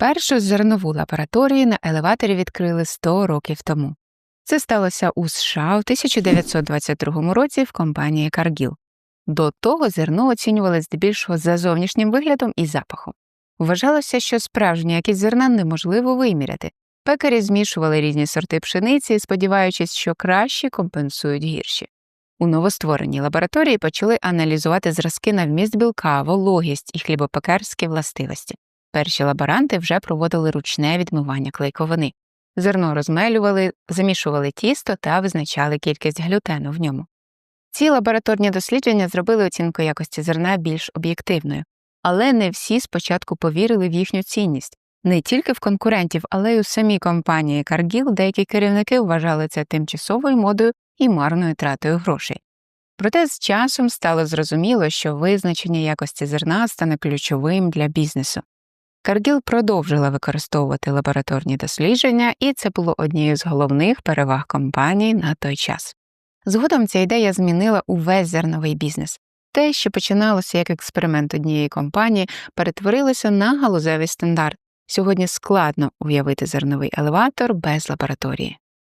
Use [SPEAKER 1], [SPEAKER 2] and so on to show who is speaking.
[SPEAKER 1] Першу зернову лабораторію на елеваторі відкрили 100 років тому. Це сталося у США у 1922 році в компанії Cargill. До того зерно оцінювали здебільшого за зовнішнім виглядом і запахом. Вважалося, що справжню якість зерна неможливо виміряти. Пекарі змішували різні сорти пшениці, сподіваючись, що кращі компенсують гірші. У новоствореній лабораторії почали аналізувати зразки на вміст білка, вологість і хлібопекарські властивості. Перші лаборанти вже проводили ручне відмивання клейковини. Зерно розмелювали, замішували тісто та визначали кількість глютену в ньому. Ці лабораторні дослідження зробили оцінку якості зерна більш об'єктивною, але не всі спочатку повірили в їхню цінність. Не тільки в конкурентів, але й у самій компанії Cargill деякі керівники вважали це тимчасовою модою і марною тратою грошей. Проте з часом стало зрозуміло, що визначення якості зерна стане ключовим для бізнесу. Cargill продовжила використовувати лабораторні дослідження, і це було однією з головних переваг компанії на той час. Згодом ця ідея змінила увесь зерновий бізнес. Те, що починалося як експеримент однієї компанії, перетворилося на галузевий стандарт. Сьогодні складно уявити зерновий елеватор без лабораторії.